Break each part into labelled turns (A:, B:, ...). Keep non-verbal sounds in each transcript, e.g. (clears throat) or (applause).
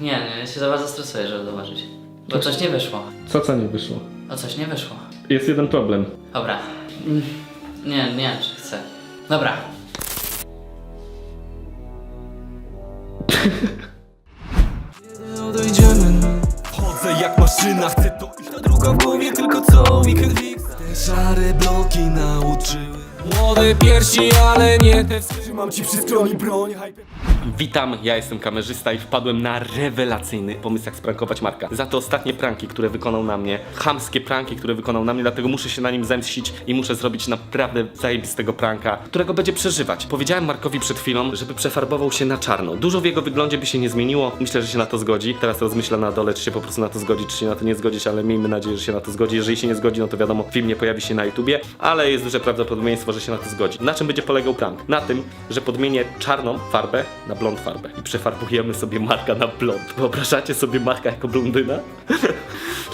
A: Nie, nie, ja się za was zestresuję, żeby zobaczyć. Bo coś nie wyszło.
B: Co co nie wyszło?
A: O coś nie wyszło.
B: Jest jeden problem.
A: Dobra. Mm, Nie, nie, czy chcę. Dobra.
C: odejdziemy Chodzę jak maszyna, chcę to iść Ta druga w głowie, tylko co weekend fix Te szare bloki nauczyły Młode piersi, ale nie te Trzymam ci przy skroni broń hype.
B: Witam, ja jestem kamerzysta i wpadłem na rewelacyjny pomysł jak sprankować Marka. Za te ostatnie pranki, które wykonał na mnie, chamskie pranki, które wykonał na mnie, dlatego muszę się na nim zemścić i muszę zrobić naprawdę zajebistego pranka, którego będzie przeżywać. Powiedziałem Markowi przed chwilą, żeby przefarbował się na czarno. Dużo w jego wyglądzie by się nie zmieniło, myślę, że się na to zgodzi. Teraz rozmyślę na dole, czy się po prostu na to zgodzi, czy się na to nie zgodzić, ale miejmy nadzieję, że się na to zgodzi. Jeżeli się nie zgodzi, no to wiadomo, film nie pojawi się na YouTubie, ale jest duże prawdopodobieństwo, że się na to zgodzi. Na czym będzie polegał prank? Na tym, że podmienię czarną farbę na blond farbę i przefarbujemy sobie Marka na blond. Wyobrażacie sobie Marka jako blondyna?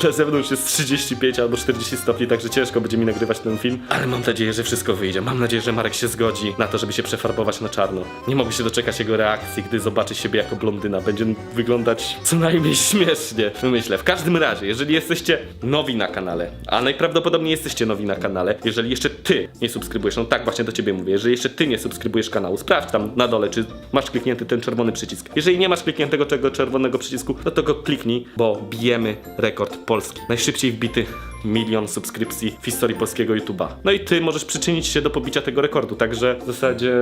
B: Na zewnątrz jest 35 albo 40 stopni, także ciężko będzie mi nagrywać ten film, ale mam nadzieję, że wszystko wyjdzie. Mam nadzieję, że Marek się zgodzi na to, żeby się przefarbować na czarno. Nie mogę się doczekać jego reakcji, gdy zobaczy siebie jako blondyna. Będzie wyglądać co najmniej śmiesznie. Myślę. W każdym razie, jeżeli jesteście nowi na kanale, a najprawdopodobniej jesteście nowi na kanale, jeżeli jeszcze ty nie subskrybujesz, no tak właśnie do ciebie mówię, jeżeli jeszcze ty nie subskrybujesz kanału, sprawdź tam na dole, czy masz kliknięty ten czerwony przycisk. Jeżeli nie masz klikniętego tego czerwonego przycisku, no to go kliknij, bo bijemy rekord Polski. Najszybciej wbity milion subskrypcji w historii polskiego YouTube'a. No i ty możesz przyczynić się do pobicia tego rekordu, także w zasadzie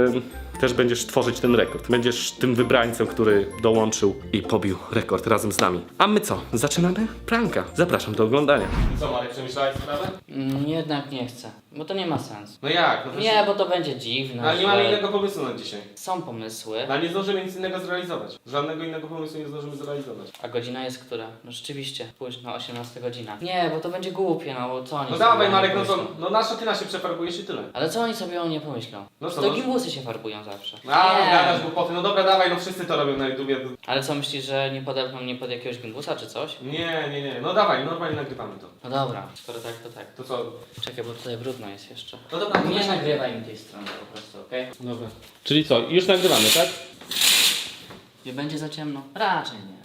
B: też będziesz tworzyć ten rekord. Będziesz tym wybrańcem, który dołączył i pobił rekord razem z nami. A my co? Zaczynamy pranka. Zapraszam do oglądania. Co Marek, przemyślałeś sprawę?
A: Mm, jednak nie chcę. Bo to nie ma sensu.
B: No jak? No
A: Nie, bo to będzie dziwne.
B: Ale nie mamy innego pomysłu na dzisiaj.
A: Są pomysły.
B: Ale nie zdążymy nic innego zrealizować. Żadnego innego pomysłu nie zdążymy zrealizować.
A: A godzina jest która? No rzeczywiście, późno, 18 godzina. Nie, bo to będzie głupie, no bo co oni
B: No
A: sobie
B: dawaj
A: o
B: Marek, no to,
A: pomyślą?
B: no na ty na się przefarbujesz i tyle.
A: Ale co oni sobie o mnie pomyślą?
B: No co,
A: to
B: no-
A: gimbusy się farbują zawsze.
B: A,
A: Nie.
B: gadasz głupoty, no dobra, dawaj, no wszyscy to robią na YouTubie.
A: Ale co myślisz, że nie podepną mnie pod jakiegoś gimbusa czy coś?
B: Nie, nie, nie, no dawaj, normalnie nagrywamy to.
A: No dobra, skoro tak, to tak.
B: To co?
A: Czekaj, bo tutaj brudno jest jeszcze.
B: No dobra,
A: Nie nagrywaj mi tej strony po prostu, okej?
B: Dobra. Czyli co, już nagrywamy, tak?
A: Nie będzie za ciemno? Raczej nie.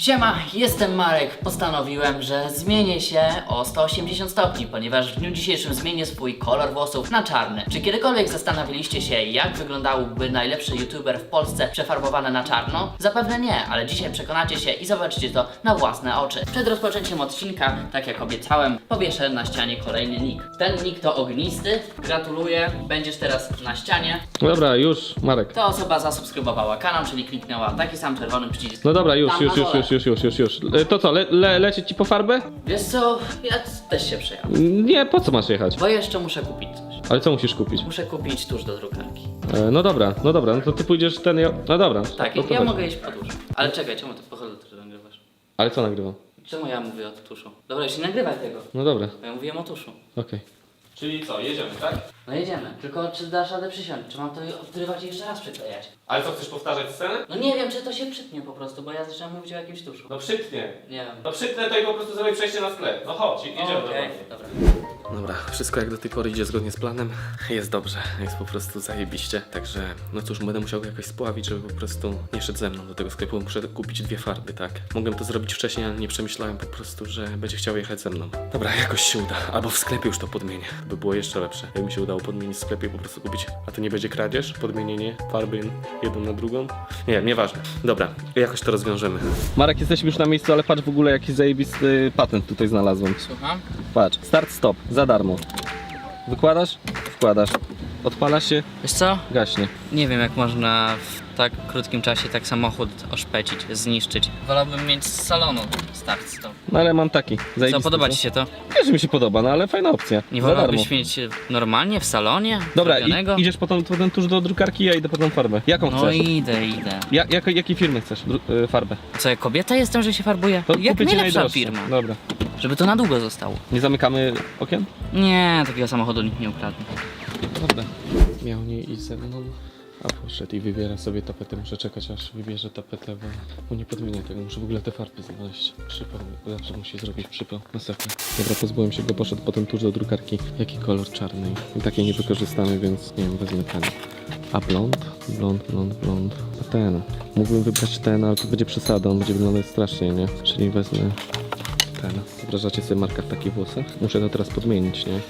A: Siema, jestem Marek. Postanowiłem, że zmienię się o 180 stopni, ponieważ w dniu dzisiejszym zmienię swój kolor włosów na czarny. Czy kiedykolwiek zastanawialiście się, jak wyglądałby najlepszy youtuber w Polsce przefarbowany na czarno? Zapewne nie, ale dzisiaj przekonacie się i zobaczycie to na własne oczy. Przed rozpoczęciem odcinka, tak jak obiecałem, powieszę na ścianie kolejny nick. Ten nick to ognisty. Gratuluję, będziesz teraz na ścianie.
B: Dobra, już, Marek.
A: Ta osoba zasubskrybowała kanał, czyli kliknęła taki sam czerwony przycisk.
B: No dobra, już,
A: Tam
B: już,
A: na
B: już,
A: dole.
B: już, już, już, już, już. E, To co, le, le, lecieć ci po farbę?
A: Wiesz co, ja też się przejadę.
B: Nie, po co masz jechać?
A: Bo jeszcze muszę kupić coś.
B: Ale co musisz kupić?
A: Muszę kupić tuż do drukarki.
B: E, no dobra, no dobra, no to ty pójdziesz ten, ja... no dobra.
A: Tak,
B: to, to
A: ja
B: chodź.
A: mogę iść po tusz. Ale czekaj, czemu ty pochodzę, ty nagrywasz?
B: Ale co nagrywam?
A: Czemu ja mówię o tuszu? Dobra, już nie nagrywaj tego.
B: No dobra,
A: Bo ja mówiłem o tuszu.
B: okej. Czyli co, jedziemy, tak?
A: No jedziemy. Tylko czy dasz radę przysiąść? Czy mam to odgrywać i jeszcze raz przyklejać?
B: Ale co, chcesz powtarzać scenę?
A: No nie wiem, czy to się przytnie po prostu, bo ja zacząłem mówić o jakimś tuszu.
B: No przytnie.
A: Nie wiem.
B: No przytnę to i po prostu zrobię przejście na sklep. No chodź, jedziemy
A: Okej, dobra.
B: Dobra, wszystko jak do tej pory idzie zgodnie z planem. Jest dobrze, jest po prostu zajebiście. Także, no cóż, będę musiał go jakoś spławić, żeby po prostu nie szedł ze mną do tego sklepu. Muszę kupić dwie farby, tak? Mogłem to zrobić wcześniej, ale nie przemyślałem po prostu, że będzie chciał jechać ze mną. Dobra, jakoś się uda. Albo w sklepie już to podmienię. By było jeszcze lepsze. Jak mi się udało podmienić w sklepie, po prostu kupić. A to nie będzie kradzież? Podmienienie farby jedną na drugą? Nie wiem, nieważne. Dobra, jakoś to rozwiążemy. Marek, jesteśmy już na miejscu, ale patrz w ogóle jaki zajebisty patent tutaj znalazłem.
A: Słucham?
B: Patrz, start stop, za darmo. Wykładasz? Wkładasz. Odpala się,
A: Wiesz co?
B: gaśnie.
A: Nie wiem, jak można w tak krótkim czasie tak samochód oszpecić, zniszczyć. Wolałbym mieć z salonu start stop.
B: No ale mam taki.
A: Co, podoba Ci się to?
B: Wiesz, że mi się podoba, no ale fajna opcja.
A: Nie
B: za darmo.
A: wolałbyś mieć e, normalnie w salonie?
B: Dobra,
A: zrobionego?
B: i, idziesz potem, potem tuż do drukarki, ja idę potem farbę. Jaką
A: No
B: chcesz?
A: idę, idę.
B: Ja, jak, jakiej firmy chcesz dru- y, farbę?
A: Co, ja kobieta jestem, że się farbuję?
B: To
A: Jak
B: kupię ci
A: najlepsza
B: najdroższą.
A: firma.
B: Dobra.
A: Żeby to na długo zostało.
B: Nie zamykamy okien?
A: Nie, takiego samochodu nikt nie ukradnie.
B: Dobra. Miał nie iść ze mną. A poszedł i wybiera sobie tapetę. Muszę czekać aż wybierze tapetę, bo, bo nie podmienię tego. Muszę w ogóle te farby znaleźć. Przypał, zawsze musi zrobić przypał. Masakra. Dobra, pozbyłem się go, poszedł potem tuż do drukarki. Jaki kolor czarny? I takie nie wykorzystamy, więc nie wiem, wezmę ten. A blond? Blond, blond, blond. A ten. Mógłbym wybrać ten, ale to będzie przesada, on będzie wyglądać strasznie, nie? Czyli wezmę ten. Wyobrażacie sobie marka w takich włosach? Muszę to teraz podmienić, nie?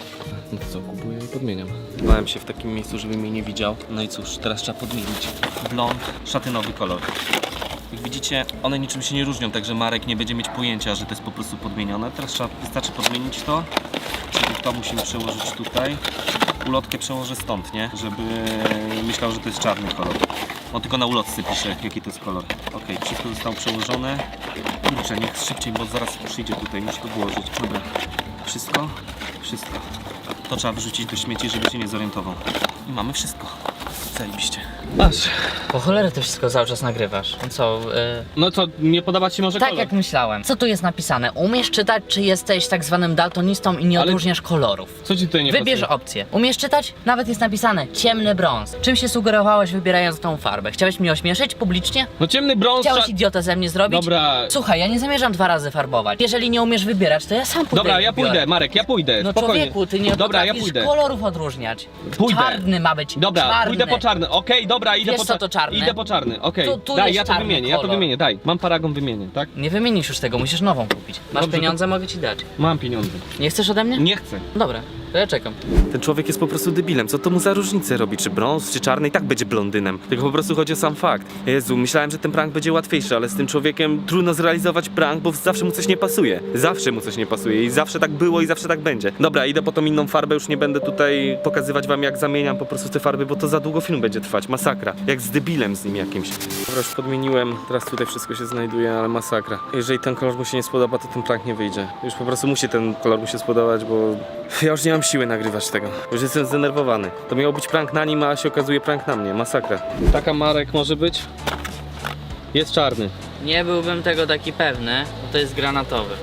B: No co, kupuję i podmieniam. Bałem się w takim miejscu, żeby mnie nie widział. No i cóż, teraz trzeba podmienić. Blond, szatynowy kolor. Jak widzicie, one niczym się nie różnią, także Marek nie będzie mieć pojęcia, że to jest po prostu podmienione. Teraz trzeba, wystarczy podmienić to. Czyli to musimy przełożyć tutaj. Ulotkę przełożę stąd, nie? Żeby myślał, że to jest czarny kolor. On tylko na ulotce pisze, jaki to jest kolor. Ok, wszystko zostało przełożone. Kurczę, niech szybciej, bo zaraz przyjdzie tutaj, muszę to włożyć. Dobra, wszystko? Wszystko. To trzeba wyrzucić do śmieci, żeby się nie zorientował. I mamy wszystko. Zajebiście. Masz.
A: Po cholerę to wszystko cały czas nagrywasz. No co, y,
B: No co, nie podoba Ci się może
A: tak
B: kolor?
A: jak myślałem. Co tu jest napisane? Umiesz czytać, czy jesteś tak zwanym daltonistą i nie
B: Ale-
A: odróżniasz kolorów?
B: Co Ci tutaj nie
A: Wybierz
B: pasuje?
A: opcję. Umiesz czytać? Nawet jest napisane ciemny brąz. Czym się sugerowałeś wybierając tą farbę? Chciałeś mnie ośmieszyć publicznie?
B: No ciemny brąz...
A: Chciałeś idiotę ze mnie zrobić?
B: Dobra.
A: Słuchaj, ja nie zamierzam dwa razy farbować. Jeżeli nie umiesz wybierać, to ja sam pójdę
B: Dobra,
A: i
B: ja
A: wybiorę.
B: pójdę, Marek, ja pójdę,
A: No
B: spokojnie.
A: człowieku, ty nie
B: Dobra, ja
A: potrafisz
B: pójdę.
A: kolorów odróżniać.
B: Pójdę.
A: Czarny ma być.
B: Dobra,
A: czarny.
B: pójdę po czarny. Okej, dobra, idę
A: Wiesz,
B: po
A: co to czarny?
B: Idę po czarny, okej.
A: Tu- tu
B: Daj,
A: jest
B: ja to
A: czarny
B: wymienię, ja to
A: kolor.
B: wymienię, daj. Mam paragon wymienię, tak?
A: Nie wymienisz już tego, musisz nową kupić. Masz
B: Dobrze,
A: pieniądze, mogę ci dać.
B: Mam pieniądze.
A: Nie chcesz ode mnie?
B: Nie chcę.
A: Dobra, to ja czekam.
B: Ten człowiek jest po prostu debilem. Co to mu za różnicę robi? Czy brąz, czy czarny? I tak będzie blondynem. Tylko po prostu chodzi o sam fakt. Jezu, myślałem, że ten prank będzie łatwiejszy, ale z tym człowiekiem trudno zrealizować prank, bo zawsze mu coś nie pasuje. Zawsze mu coś nie pasuje i zawsze tak było i zawsze tak będzie. Dobra, idę po tą inną farbę, już nie będę tutaj pokazywać wam jak zamieniam po prostu te farby, bo to za długo film będzie trwać. Masakra. Jak z debilem z nim jakimś. Dobra, już podmieniłem. Teraz tutaj wszystko się znajduje, ale masakra. Jeżeli ten kolor mu się nie spodoba, to ten prank nie wyjdzie. Już po prostu musi ten kolor mu się spodobać, bo ja już nie mam siły nagrywać tego. Już jestem zdenerwowany. To miał być prank na nim, a się okazuje prank na mnie. Masakra. Taka Marek może być? Jest czarny.
A: Nie byłbym tego taki pewny, bo to jest granatowy.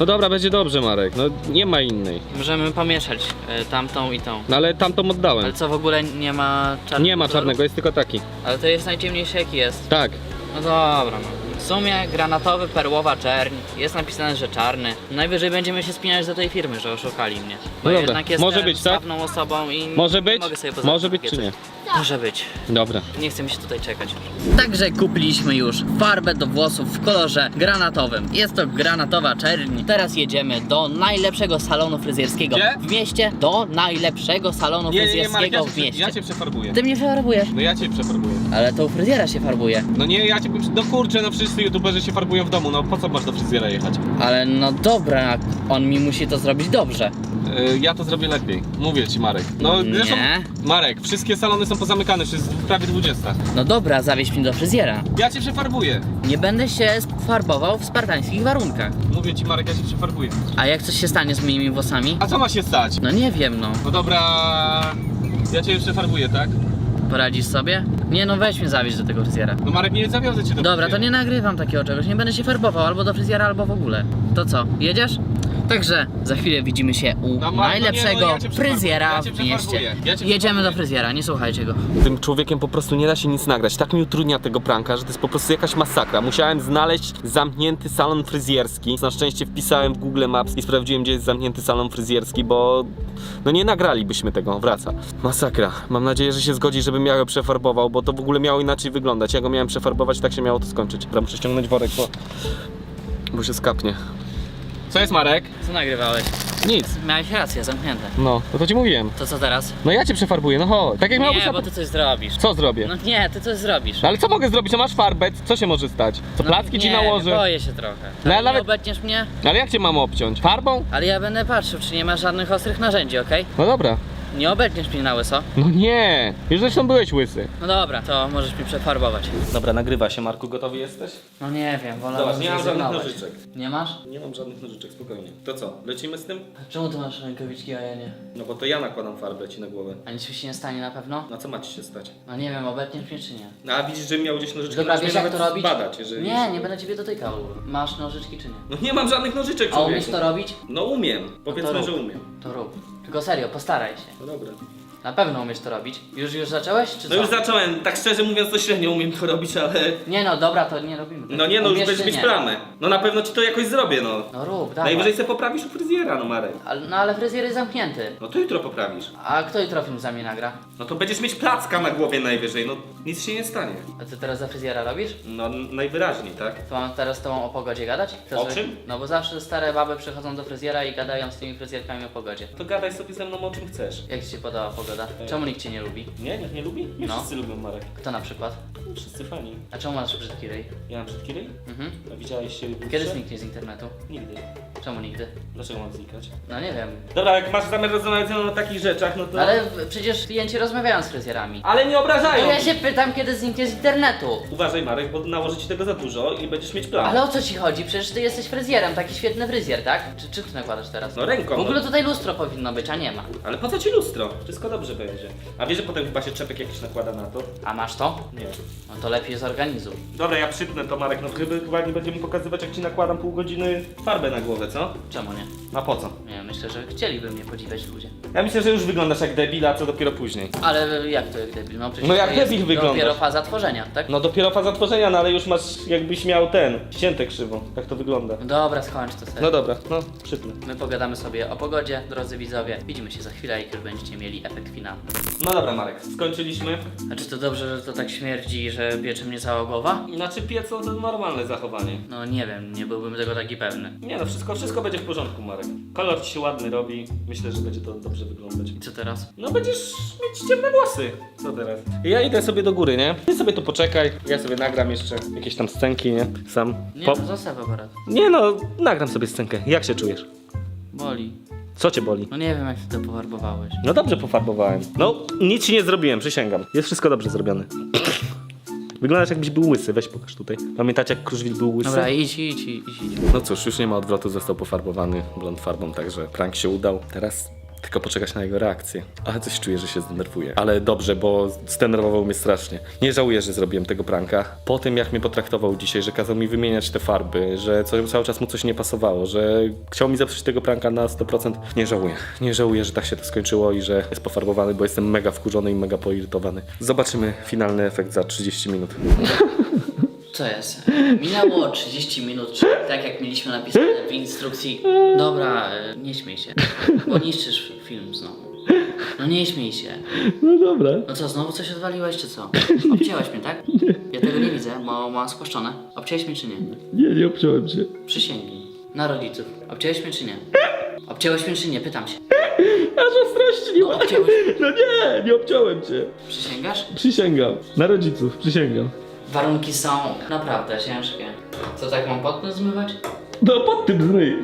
B: No dobra, będzie dobrze Marek. No nie ma innej.
A: Możemy pomieszać y, tamtą i tą.
B: No ale tamtą oddałem.
A: Ale co, w ogóle nie ma czarnego?
B: Nie ma
A: koloru?
B: czarnego, jest tylko taki.
A: Ale to jest najciemniejszy jaki jest.
B: Tak.
A: No dobra, no. W sumie granatowy, perłowa czerń. Jest napisane, że czarny. Najwyżej będziemy się spinać do tej firmy, że oszukali mnie. Bo
B: No dobra,
A: jednak jestem
B: może być, tak?
A: osobą i
B: Może
A: nie
B: być?
A: mogę sobie pozwolić
B: Może być
A: takie
B: czy nie?
A: Coś. Może być.
B: Dobra.
A: Nie chcę mi się tutaj czekać. Także kupiliśmy już farbę do włosów w kolorze granatowym. Jest to granatowa czerń. Teraz jedziemy do najlepszego salonu fryzjerskiego
B: Gdzie?
A: w mieście. Do najlepszego salonu fryzjerskiego w mieście.
B: cię przefarbuję.
A: Ty mnie farbujesz.
B: No ja cię przefarbuję.
A: Ale to u fryzjera się farbuje.
B: No nie, ja cię... No kurczę, no wszyscy youtuberzy się farbują w domu, no po co masz do fryzjera jechać?
A: Ale no dobra, on mi musi to zrobić dobrze.
B: Yy, ja to zrobię lepiej. Mówię ci, Marek. No
A: Nie.
B: zresztą, Marek, wszystkie salony są pozamykane, już jest prawie 20.
A: No dobra, zawieź mnie do fryzjera.
B: Ja cię przefarbuję.
A: Nie będę się farbował w spartańskich warunkach.
B: Mówię ci, Marek, ja cię przefarbuję.
A: A jak coś się stanie z moimi włosami?
B: A co ma się stać?
A: No nie wiem, no.
B: No dobra, ja cię przefarbuję, tak?
A: Poradzisz sobie? Nie no, weź mnie zawieź do tego fryzjera.
B: No Marek, nie zawiozę cię do
A: Dobra, to
B: fryzjera.
A: nie nagrywam takiego czegoś, nie będę się farbował albo do fryzjera, albo w ogóle. To co, jedziesz? Także za chwilę widzimy się u
B: No, no nie,
A: najlepszego
B: no ja cię przefarbuję,
A: fryzjera
B: ja cię
A: w mieście.
B: przefarbuję, ja cię
A: Jedziemy
B: przefarbuję.
A: do fryzjera, nie słuchajcie go.
B: Tym człowiekiem po prostu nie da się nic nagrać. Tak mi utrudnia tego pranka, że to jest po prostu jakaś masakra. Musiałem znaleźć zamknięty salon fryzjerski. Na szczęście wpisałem w Google Maps i sprawdziłem, gdzie jest zamknięty salon fryzjerski, bo no nie nagralibyśmy tego. Wraca. Masakra. Mam nadzieję, że się zgodzi, żebym ja go przefarbował, bo to w ogóle miało inaczej wyglądać. Ja go miałem przefarbować, tak się miało to skończyć. Dobra, muszę ściągnąć worek, bo, bo się skapnie. Co jest Marek?
A: Co nagrywałeś?
B: Nic.
A: Miałeś rację, zamknięte.
B: No, to, to ci mówiłem.
A: To co teraz?
B: No ja cię przefarbuję, no chodź. Tak jak miał być
A: Nie,
B: na...
A: bo ty coś zrobisz.
B: Co zrobię?
A: No nie, ty coś zrobisz.
B: No ale co mogę zrobić? No masz farbę, co się może stać? Co
A: No
B: placki ci
A: nie,
B: nałożę?
A: boję się trochę.
B: No,
A: No,
B: ale nawet-
A: Nie obetniesz mnie?
B: No ale jak cię mam obciąć? Farbą?
A: Ale ja będę patrzył, czy nie masz żadnych ostrych narzędzi, okej?
B: No dobra.
A: Nie obetniesz mnie na łyso?
B: No nie, już zresztą byłeś łysy.
A: No dobra, to możesz mi przefarbować.
B: Dobra, nagrywa się Marku, gotowy jesteś?
A: No nie wiem, wolę
B: Zobacz, nie mam żadnych nożyczek.
A: Nie masz?
B: Nie mam żadnych nożyczek, spokojnie. To co, lecimy z tym?
A: A czemu ty masz rękawiczki, a ja nie?
B: No bo to ja nakładam farbę ci na głowę.
A: A nic mi się nie stanie na pewno?
B: Na co ma ci się stać?
A: No nie wiem, obetniesz mnie czy nie?
B: No a widzisz, że miał gdzieś nożyczki,
A: Dobra,
B: możesz
A: wiesz
B: mnie
A: jak to
B: nawet
A: robić?
B: Badać, jeżeli...
A: Nie, nie będę ciebie dotykał. Masz nożyczki czy nie?
B: No nie mam żadnych nożyczek,
A: A umiesz to robić?
B: No umiem,
A: to
B: powiedzmy,
A: rób.
B: że umiem.
A: To rób. Tylko serio, postaraj się.
B: No dobra.
A: Na pewno umiesz to robić. Już, już zacząłeś, czy
B: No
A: co?
B: już zacząłem, tak szczerze mówiąc to średnio umiem to robić, ale...
A: Nie no, dobra, to nie robimy. tego.
B: No nie no, już
A: Umiesz,
B: będziesz
A: czy
B: mieć
A: nie?
B: plamę. No na pewno ci to jakoś zrobię, no.
A: No rób, dawaj.
B: Najwyżej se poprawisz u fryzjera, no Marek.
A: Ale, no ale fryzjer jest zamknięty.
B: No to jutro poprawisz.
A: A kto jutro film za mnie nagra?
B: No to będziesz mieć placka na głowie najwyżej, no nic się nie stanie.
A: A ty teraz za fryzjera robisz?
B: No najwyraźniej, tak?
A: To mam teraz z tobą o pogodzie gadać? To
B: O czym?
A: No bo zawsze stare baby przychodzą do fryzjera i gadają z tymi fryzjerkami o pogodzie.
B: To gadaj sobie ze mną o czym chcesz.
A: Jak ci się podoba pogoda? Czemu nikt cię nie lubi?
B: Nie, nikt nie lubi? Nie
A: No.
B: wszyscy lubią Marek.
A: Kto na przykład?
B: Wszyscy fani.
A: A czemu masz brzydki ryj?
B: Ja mam brzydki ryj?
A: Mhm.
B: A widziałeś się
A: Kiedy
B: dłuższe?
A: zniknie z internetu?
B: Nigdy.
A: Czemu nigdy?
B: Dlaczego mam znikać?
A: No nie wiem.
B: Dobra, jak masz zamiar rozmawiać ze mną o takich rzeczach, no to...
A: Ale w- przecież klienci rozmawiają z fryzjerami.
B: Ale nie
A: No
B: obrażają!
A: ja się pytam, kiedy zniknie z internetu.
B: Uważaj Marek, bo nałożę ci tego za dużo i będziesz mieć plan.
A: Ale o co ci chodzi? Przecież ty jesteś fryzjerem, taki świetny fryzjer, tak? Czy, czy ty nakładasz teraz?
B: No ręką.
A: W ogóle
B: no.
A: tutaj lustro powinno być, a nie ma.
B: Ale po co ci lustro? Wszystko dobrze będzie. A wiesz, że potem chyba się czepek jakiś nakłada na to?
A: A masz to?
B: Nie.
A: No to lepiej zorganizuj.
B: Dobra, ja przytnę to Marek, no chyba, chyba nie będziemy pokazywać jak ci nakładam pół godziny farbę na głowę, co?
A: Czemu nie?
B: A po co?
A: Nie, myślę, że chcieliby mnie podziwiać ludzie.
B: Ja myślę, że już wyglądasz jak debila, co dopiero później.
A: Ale jak to jak debil? No przecież
B: No jak
A: jest
B: debil wyglądasz.
A: dopiero faza tworzenia, tak?
B: No dopiero faza tworzenia, no ale już masz jakbyś miał ten, ścięte krzywo. Tak to wygląda.
A: Dobra, skończ to sobie.
B: No dobra, no przytnę.
A: My pogadamy sobie o pogodzie, drodzy widzowie. Widzimy się za chwilę, jak już będziecie mieli efekt finalny.
B: No dobra Marek, skończyliśmy.
A: A czy to dobrze, że to tak śmierdzi, że piecze mnie cała głowa?
B: Znaczy pieco to normalne zachowanie.
A: No nie wiem, nie byłbym tego taki pewny.
B: Nie no, wszystko, wszystko będzie w porządku Marek. Kolor ci się ładny robi, myślę, że będzie to dobrze wyglądać.
A: I co teraz?
B: No będziesz mieć ciemne włosy. Co teraz? Ja idę sobie do góry, nie? Ty sobie tu poczekaj, ja sobie nagram jeszcze jakieś tam scenki, nie? Sam.
A: Nie,
B: Po...
A: no zostaw aparat.
B: Nie no, nagram sobie scenkę. Jak się czujesz?
A: Boli.
B: Co cię boli?
A: No nie wiem, jak ty to pofarbowałeś.
B: No dobrze pofarbowałem. No, nic ci nie zrobiłem, przysięgam. Jest wszystko dobrze zrobione. (clears throat) Wyglądasz jakbyś był łysy, weź pokaż tutaj. Pamiętacie jak Kruszwil był łysy?
A: Dobra, idź, idź, idź, idź.
B: No cóż, już nie ma odwrotu, został pofarbowany blond farbą, także prank się udał. Teraz tylko poczekać na jego reakcję. Ale coś czuję, że się zdenerwuje. Ale dobrze, bo zdenerwował mnie strasznie. Nie żałuję, że zrobiłem tego pranka. Po tym, jak mnie potraktował dzisiaj, że kazał mi wymieniać te farby, że co, cały czas mu coś nie pasowało, że chciał mi zepsuć tego pranka na 100%, nie żałuję. Nie żałuję, że tak się to skończyło i że jest pofarbowany, bo jestem mega wkurzony i mega poirytowany. Zobaczymy finalny efekt za 30 minut.
A: Co jest? Minęło 30 minut, czy tak jak mieliśmy napisane w instrukcji. Dobra, e, nie śmiej się, bo niszczysz film znowu. No nie śmiej się.
B: No dobra.
A: No co, znowu coś odwaliłeś, czy co? Obcięłaś mnie, tak? Ja tego nie widzę, bo mam spłaszczone. Obcięłeś mnie, czy nie?
B: Nie, nie obciąłem się.
A: Przysięgnij. Na rodziców. Obcięłeś mnie, czy nie? Obcięłeś mnie, czy nie? Pytam się.
B: Aż ostrości nie
A: No, obcięłeś. (laughs)
B: No nie, nie obciąłem cię.
A: Przysięgasz?
B: Przysięgam. Na rodziców, przysięgam.
A: Warunki są naprawdę ciężkie. Co tak mam potnę zmywać?
B: No pod tym zmyj.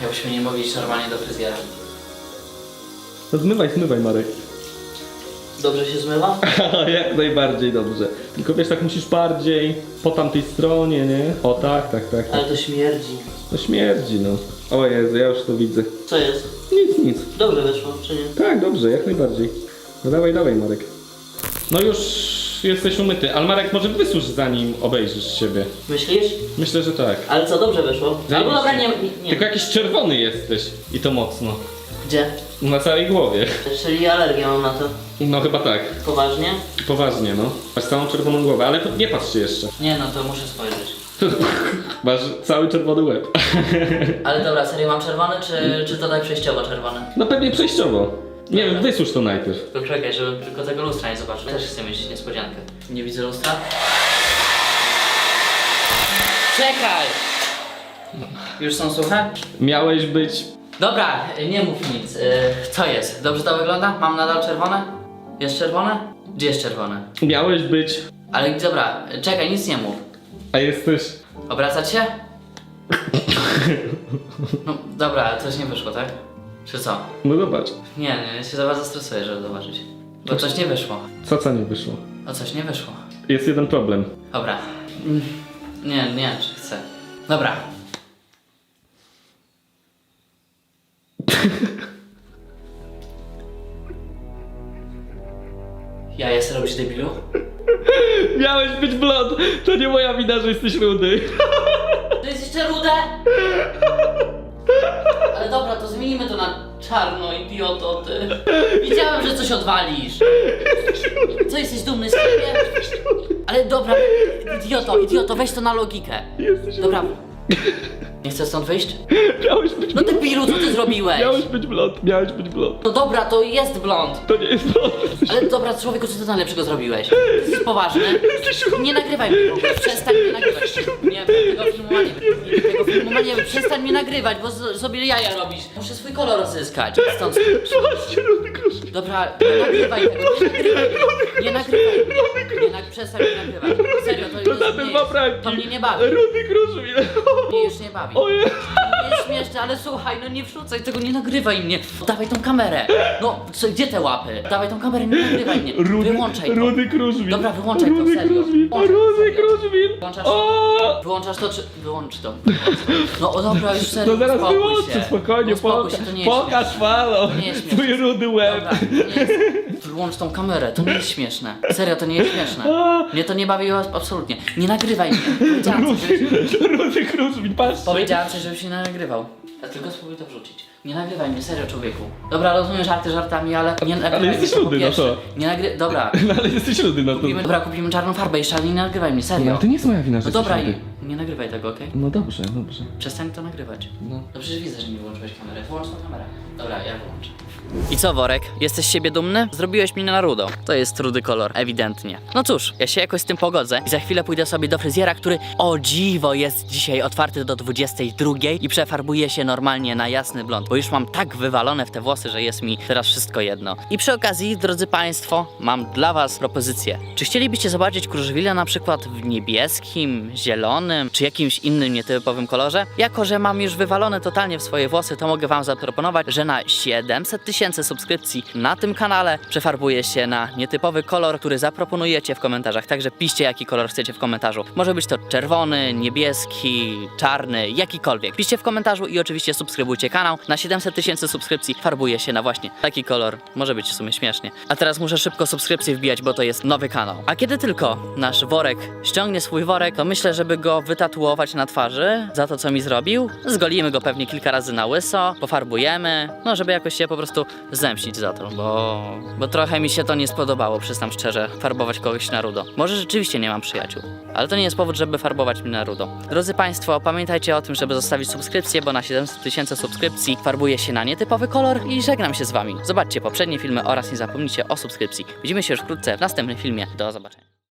A: Jakbyśmy nie mogli iść normalnie do fryzjera.
B: No zmywaj, zmywaj Marek.
A: Dobrze się zmywa? (laughs)
B: Jak najbardziej dobrze. Tylko wiesz, tak musisz bardziej po tamtej stronie, nie? O tak, tak, tak.
A: Ale to śmierdzi.
B: No śmierdzi, no. O Jezu, ja już to widzę.
A: Co jest?
B: Nic, nic.
A: Dobrze wyszło, czy nie?
B: Tak, dobrze, jak najbardziej. No dawaj, dawaj Marek. No już jesteś umyty, ale Marek może wysusz zanim obejrzysz siebie.
A: Myślisz?
B: Myślę, że tak.
A: Ale co, dobrze wyszło? Albo dobra, nie, nie, nie.
B: Tylko jakiś czerwony jesteś. I to mocno.
A: Gdzie?
B: Na całej głowie.
A: Czyli alergię mam na to.
B: No chyba tak.
A: Poważnie?
B: Poważnie, no. Masz całą czerwoną głowę, ale nie patrz się jeszcze.
A: Nie no, to muszę spojrzeć. (laughs)
B: Masz cały czerwony łeb.
A: Ale dobra, serio mam czerwony, czy, czy to tak przejściowo czerwony?
B: No pewnie przejściowo. Nie wiem, wysusz to najpierw.
A: To czekaj, żebym tylko tego lustra nie zobaczył. Też chcę mieć niespodziankę. Nie widzę lustra? Czekaj! Już są suche?
B: Miałeś być...
A: Dobra, nie mów nic. Y, Co jest? Dobrze to wygląda? Mam nadal czerwone? Jest czerwone? Gdzie jest czerwone?
B: Miałeś być...
A: Ale dobra, czekaj, nic nie mów.
B: A jesteś...
A: Obracać się? No dobra, coś nie wyszło, tak? Czy co?
B: No zobacz.
A: Nie, nie, ja się za bardzo stresuję, żeby zobaczyć. Bo coś nie wyszło.
B: Co co nie wyszło?
A: O coś nie wyszło.
B: Jest jeden problem.
A: Dobra. Mm, Nie, nie, czy chcę. Dobra. (laughs) Ja jestem robić debilu?
B: Miałeś być blond! To nie moja wina, że jesteś rudy.
A: To jest jeszcze rude! (laughs) Ale dobra, to zmienimy to na Czarno, idioto, ty. Widziałem, że coś odwalisz. Co, jesteś dumny z siebie? Ale dobra, idioto, idioto, weź to na logikę. Dobra. Nie chcesz stąd wyjść? (laughs)
B: Miałeś być
A: No debilu, co ty zrobiłeś?
B: Miałeś być blond, miałeś być blond.
A: No dobra, to jest blond.
B: To nie jest blond.
A: Ale dobra, człowieku, co ty najlepszego zrobiłeś? (laughs) Jesteś poważny? Nie nagrywaj mnie w ogóle, przestań mnie nagrywać. Nie, tego filmu nie. Tego filmu nie. Przestań mnie nagrywać, bo z- sobie jaja robisz. Muszę swój kolor odzyskać. Stąd.
B: Zobaczcie, rudy kruszwil.
A: Dobra, nie nagrywaj tego, nie nagrywaj. Nie nagrywaj mnie. Nie nag... Przestań mnie nagrywać. Serio, to,
B: To
A: jest,
B: na te
A: jest-
B: dwa.
A: To mnie nie bawi.
B: Rudy kruszwil.
A: Mnie już nie bawi.
B: Ojej.
A: Nie jest śmieszne, ale słuchaj, no nie wrzucaj tego, nie nagrywaj mnie. Dawaj tą kamerę. No, co, gdzie te łapy? Dawaj tą kamerę, nie nagrywaj mnie. Wyłączaj to.
B: Rudy kruszwil.
A: Dobra, wyłączaj to,
B: Rudy
A: serio.
B: kruszwil.
A: Wyłączaj to,
B: Rudy
A: serio.
B: kruszwil.
A: Wyłączasz?
B: O!
A: Wyłączasz to czy... Wyłącz to. No o dobra, już serio,
B: No zaraz
A: uspokój
B: wyłączę,
A: się.
B: spokojnie,
A: uspokój
B: pokaż,
A: się, to nie jest
B: pokaż
A: śmieszne.
B: falo,
A: To nie jest
B: twój rudy łeb.
A: Dobra, nie jest... Wyłącz tą kamerę, to nie jest śmieszne. Serio, to nie jest śmieszne. Mnie to nie bawiło absolutnie. Nie nagrywaj mnie. Powiedziałam coś, żebyś...
B: Rudy kruszwil, patrzcie.
A: Powiedziałam coś, żebyś nie nagrywał. Ja tylko spróbuj to wrzucić. Nie nagrywaj mnie, serio człowieku. Dobra, rozumiem żarty żartami, ale nie nagrywaj
B: jesteś
A: mnie, to po
B: rudy, no
A: pierwsze.
B: co?
A: Nie nagry... Dobra. (laughs)
B: No ale jesteś rudy, no to...
A: Kupimy, dobra, kupimy czarną farbę jeszcze, ale nie nagrywaj mnie, serio.
B: No, to nie jest moja wina, że
A: No dobra,
B: jesteś
A: i
B: rudy.
A: Nie nagrywaj tego, okej?
B: No dobrze, dobrze.
A: Przestań to nagrywać.
B: No.
A: No przecież widzę, że nie wyłączyłeś kamery. Wyłącz tą kamerę. Dobra, ja wyłączę. I co, Worek? Jesteś z siebie dumny? Zrobiłeś mi na rudo. To jest rudy kolor, ewidentnie. No cóż, ja się jakoś z tym pogodzę i za chwilę pójdę sobie do fryzjera, który o dziwo jest dzisiaj otwarty do 22 i przefarbuje się normalnie na jasny blond, bo już mam tak wywalone w te włosy, że jest mi teraz wszystko jedno. I przy okazji, drodzy Państwo, mam dla Was propozycję. Czy chcielibyście zobaczyć Kruszwila na przykład w niebieskim, zielonym, czy jakimś innym nietypowym kolorze? Jako, że mam już wywalone totalnie w swoje włosy, to mogę Wam zaproponować, że na 700 tysięcy subskrypcji na tym kanale przefarbuję się na nietypowy kolor, który zaproponujecie w komentarzach. Także piszcie, jaki kolor chcecie w komentarzu. Może być to czerwony, niebieski, czarny, jakikolwiek. Piszcie w komentarzu i oczywiście subskrybujcie kanał. Na 700 tysięcy subskrypcji farbuję się na właśnie taki kolor. Może być w sumie śmiesznie. A teraz muszę szybko subskrypcję wbijać, bo to jest nowy kanał. A kiedy tylko nasz worek ściągnie swój worek, to myślę, żeby go wytatuować na twarzy za to, co mi zrobił. Zgolimy go pewnie kilka razy na łyso, pofarbujemy, no żeby jakoś się po prostu zemścić za to, bo, bo trochę mi się to nie spodobało, przyznam szczerze, farbować kogoś na rudo. Może rzeczywiście nie mam przyjaciół, ale to nie jest powód, żeby farbować mnie na rudo. Drodzy Państwo, pamiętajcie o tym, żeby zostawić subskrypcję, bo na 700 tysięcy subskrypcji farbuję się na nietypowy kolor i żegnam się z Wami. Zobaczcie poprzednie filmy oraz nie zapomnijcie o subskrypcji. Widzimy się już wkrótce w następnym filmie. Do zobaczenia.